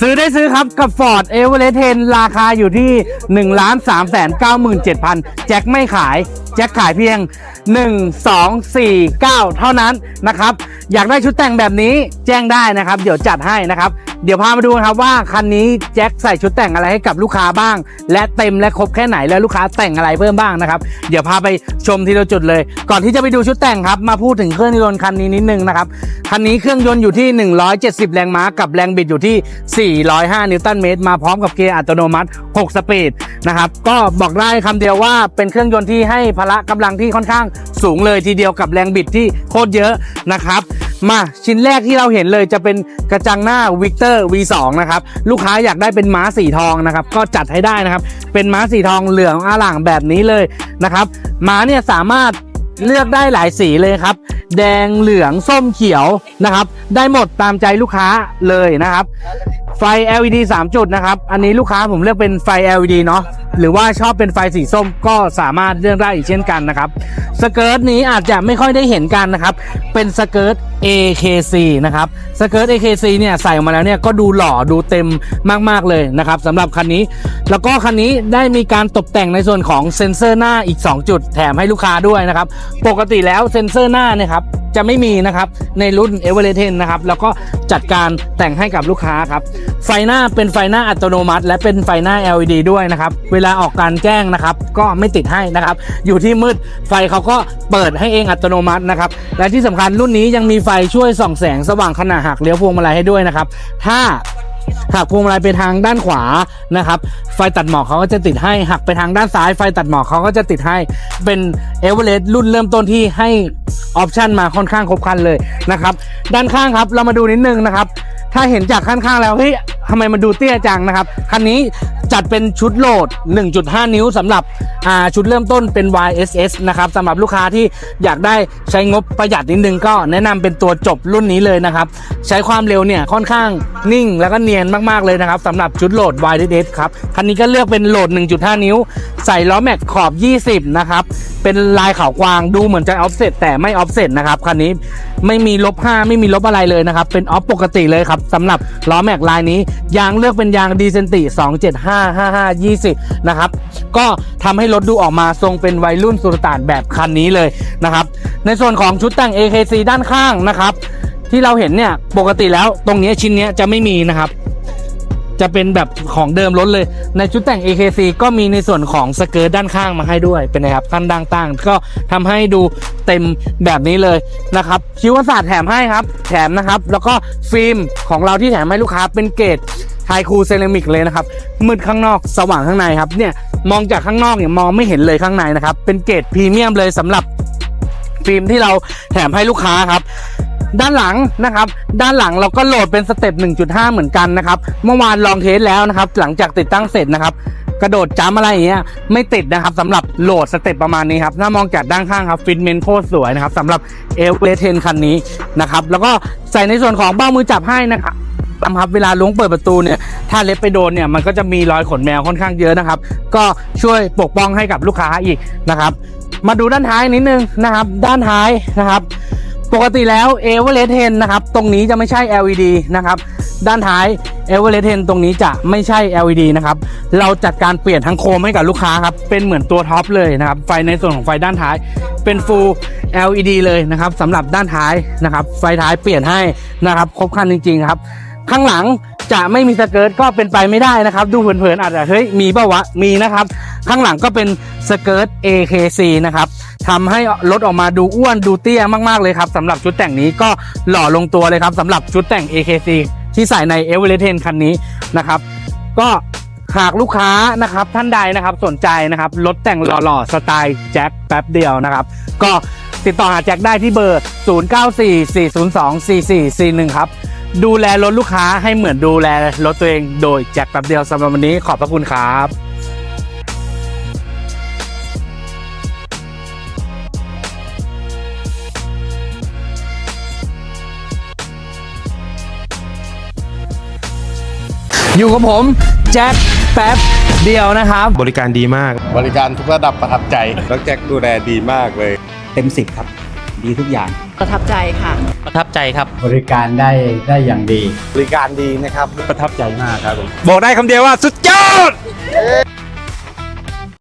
ซื้อได้ซื้อครับกับ Ford e v e r e s t 10 ราคาอยู่ที่ 1 3 9 7 0 0 0 แจ็คไม่ขายแจ็คขายเพียง 1 2 4 9 เท่านั้นนะครับ อยากได้ชุดแต่งแบบนี้แจ้งได้นะครับ เดี๋ยวจัดให้นะครับ เดี๋ยวพามาดูครับว่าคันนี้แจ็คใส่ชุดแต่งอะไรให้กับลูกค้าบ้าง และเต็มและครบแค่ไหนแล้วลูกค้าแต่งอะไรเพิ่มบ้างนะครับ เดี๋ยวพาไปชมทีละจุดเลย ก่อนที่จะไปดูชุดแต่งครับ มาพูดถึงเครื่องยนต์คันนี้นิดนึงนะครับ คันนี้เครื่องยนต์อยู่ที่ 170 แรงม้ากับแรงบิดอยู่ที่ 405 นิวตันเมตร มาพร้อมกับเกียร์อัตโนมัติ 6 สปีดนะครับ ก็บอกได้คำเดียวว่าเป็นเครื่องยนต์ที่ให้พพละกำลังที่ค่อนข้างสูงเลยทีเดียวกับแรงบิดที่โคตรเยอะนะครับ มาชิ้นแรกที่เราเห็นเลยจะเป็นกระจังหน้าวิกเตอร์ V2 นะครับลูกค้าอยากได้เป็นม้าสีทองนะครับก็จัดให้ได้นะครับ เป็นม้าสีทองเหลืองอล่างแบบนี้เลยนะครับม้าเนี่ยสามารถเลือกได้หลายสีเลยครับ แดงเหลืองส้มเขียวนะครับ ได้หมดตามใจลูกค้าเลยนะครับ ไฟ LED 3 จุดนะครับ อันนี้ลูกค้าผมเลือกเป็นไฟ LED เนาะ หรือว่าชอบเป็นไฟสีส้มก็สามารถเลือกได้อีกเช่นกันนะครับสเกิร์ตนี้อาจจะไม่ค่อยได้เห็นกันนะครับ เป็นสเกิร์ต AKC นะครับสเกิร์ต AKC เนี่ยใส่ออกมาแล้วเนี่ยก็ดูหล่อดูเต็มมาก ๆ เลยนะครับสำหรับคันนี้ แล้วก็คันนี้ได้มีการตกแต่งในส่วนของเซ็นเซอร์หน้าอีก 2 จุดแถมให้ลูกค้าด้วยนะครับ ปกติแล้วเซ็นเซอร์หน้าเนี่ยครับ จะไม่มีนะครับในรุ่น e v e r e s t 10นะครับ แล้วก็จัดการแต่งให้กับลูกค้าครับ ไฟหน้าเป็นไฟหน้าอัตโนมัติ และเป็นไฟหน้า LED ด้วยนะครับ เวลาออกการแจ้งนะครับ ก็ไม่ติดให้นะครับ อยู่ที่มืดไฟเขาก็เปิดให้เองอัตโนมัตินะครับ และที่สำคัญรุ่นนี้ยังมีไฟช่วยส่องแสงสว่างขณะหักเลี้ยวพวงมาลัยให้ด้วยนะครับ ถ้าหักพวงมาลัยไปทางด้านขวานะครับ ไฟตัดหมอกเขาก็จะติดให้หักไปทางด้านซ้าย ไฟตัดหมอกเขาก็จะติดให้เป็นเอเวอเรสต์รุ่นเริ่มต้นที่ให้ ออปชันมาค่อนข้างครบครันเลยนะครับ ด้านข้างครับเรามาดูนิดนึงนะครับ ถ้าเห็นจากข้างๆแล้วเฮ้ยทำไมมันดูเตี้ยจังนะครับคันนี้ จัดเป็นชุดโหลด 1.5 นิ้วสำหรับชุดเริ่มต้นเป็น YSS นะครับสำหรับลูกค้าที่อยากได้ใช้งบประหยัดนิดนึงก็แนะนำเป็นตัวจบรุ่นนี้เลยนะครับ ใช้ความเร็วเนี่ยค่อนข้างนิ่งแล้วก็เนียนมากๆเลยนะครับสำหรับชุดโหลด YSS ครับคันนี้ก็เลือกเป็นโหลด 1.5 นิ้ว ใส่ล้อแม็กขอบ 20 นะครับ เป็นลายขาวกวางดูเหมือนจะออฟเซตแต่ไม่ออฟเซตนะครับคันนี้ ไม่มีลบ5ไม่มีลบอะไรเลยนะครับ เป็นออฟปกติเลยครับสำหรับล้อแม็กลายนี้ ยางเลือกเป็นยางดีเซนติ275 55 20 นะครับ ก็ทำให้รถดูออกมาทรงเป็นวัยรุ่นสุลต่านแบบคันนี้เลยนะครับ ในส่วนของชุดแต่ง AKC ด้านข้างนะครับ ที่เราเห็นเนี่ยปกติแล้วตรงนี้ชิ้นนี้จะไม่มีนะครับจะเป็นแบบของเดิมรถเลย ในชุดแต่ง AKC ก็มีในส่วนของสเกิร์ตด้านข้างมาให้ด้วยเป็นนะครับท่านดังต่างก็ทำให้ดู เต็มแบบนี้เลยนะครับคิวศาสตร์แถมให้ครับ แถมนะครับ แล้วก็ฟิล์มของเราที่แถมให้ลูกค้าเป็นเกรดไฮคูเซรามิกเลยนะครับมืดข้างนอกสว่างข้างในครับเนี่ยมองจากข้างนอกเนี่ยมองไม่เห็นเลยข้างในนะครับ เป็นเกรดพรีเมียมเลยสำหรับฟิล์มที่เราแถมให้ลูกค้าครับด้านหลังนะครับ ด้านหลังเราก็โหลดเป็นสเต็ป 1.5 เหมือนกันนะครับ เมื่อวานลองเทสแล้วนะครับ หลังจากติดตั้งเสร็จนะครับ กระโดดจ้ำอะไรอย่างเงี้ยไม่ติดนะครับสำหรับโหลดสเต็ปประมาณนี้ครับถ้ามองจากด้านข้างครับฟิตเมนโคตรสวยนะครับสำหรับเอเวเรเทนคันนี้นะครับแล้วก็ใส่ในส่วนของเบ้ามือจับให้นะครับนะครับเวลาล้วงเปิดประตูเนี่ยถ้าเล็บไปโดนเนี่ยมันก็จะมีรอยขนแมวค่อนข้างเยอะนะครับ ก็ช่วยปกป้องให้กับลูกค้าอีกนะครับมาดูด้านท้ายนิดนึงนะครับ ด้านท้ายนะครับ ปกติแล้ว e v e r e s t 10นะครับ ตรงนี้จะไม่ใช่ LED นะครับ ด้านท้าย e v e r e s t 10ตรงนี้จะไม่ใช่ LED นะครับ เราจัดการเปลี่ยนทั้งโคมให้กับลูกค้าครับ เป็นเหมือนตัวท็อปเลยนะครับ ไฟในส่วนของไฟด้านท้าย เป็น Full LED เลยนะครับสำหรับด้านท้ายนะครับ ไฟท้ายเปลี่ยนให้นะครับ ครบครันจริง ๆ ครับ ข้างหลังจะไม่มีสเกิร์ตก็เป็นไปไม่ได้นะครับ ดูเผินๆอาจจะเฮ้ยมีเปล่าวะมีนะครับ ข้างหลังก็เป็นสเกิร์ต AKC นะครับทำให้รถออกมาดูอ้วนดูเตี้ยมากๆเลยครับสำหรับชุดแต่งนี้ก็หล่อลงตัวเลยครับสำหรับชุดแต่ง AKC ที่ใส่ใน e v e r e s t 10คันนี้นะครับ ก็หากลูกค้านะครับท่านใดนะครับสนใจนะครับรถแต่งหล่อๆ สไตล์แจ็คแป๊บเดียวนะครับ ก็ติดต่อหาแจ็คได้ที่เบอร์ 0944024441 ครับ ดูแลรถลูกค้าให้เหมือนดูแลรถตัวเองโดยแจ็คแป๊บเดียวสำหรับวันนี้ขอบพระคุณครับ อยู่กับผม แจ็คแป๊บเดียวนะครับ บริการดีมาก บริการทุกระดับประทับใจ แล้วแจ็คดูแลดีมากเลย เต็มสิบครับ ดีทุกอย่าง ประทับใจค่ะ ประทับใจครับ บริการได้ได้อย่างดี บริการดีนะครับ ประทับใจมากครับผมบอกได้คำเดียวว่าสุดยอด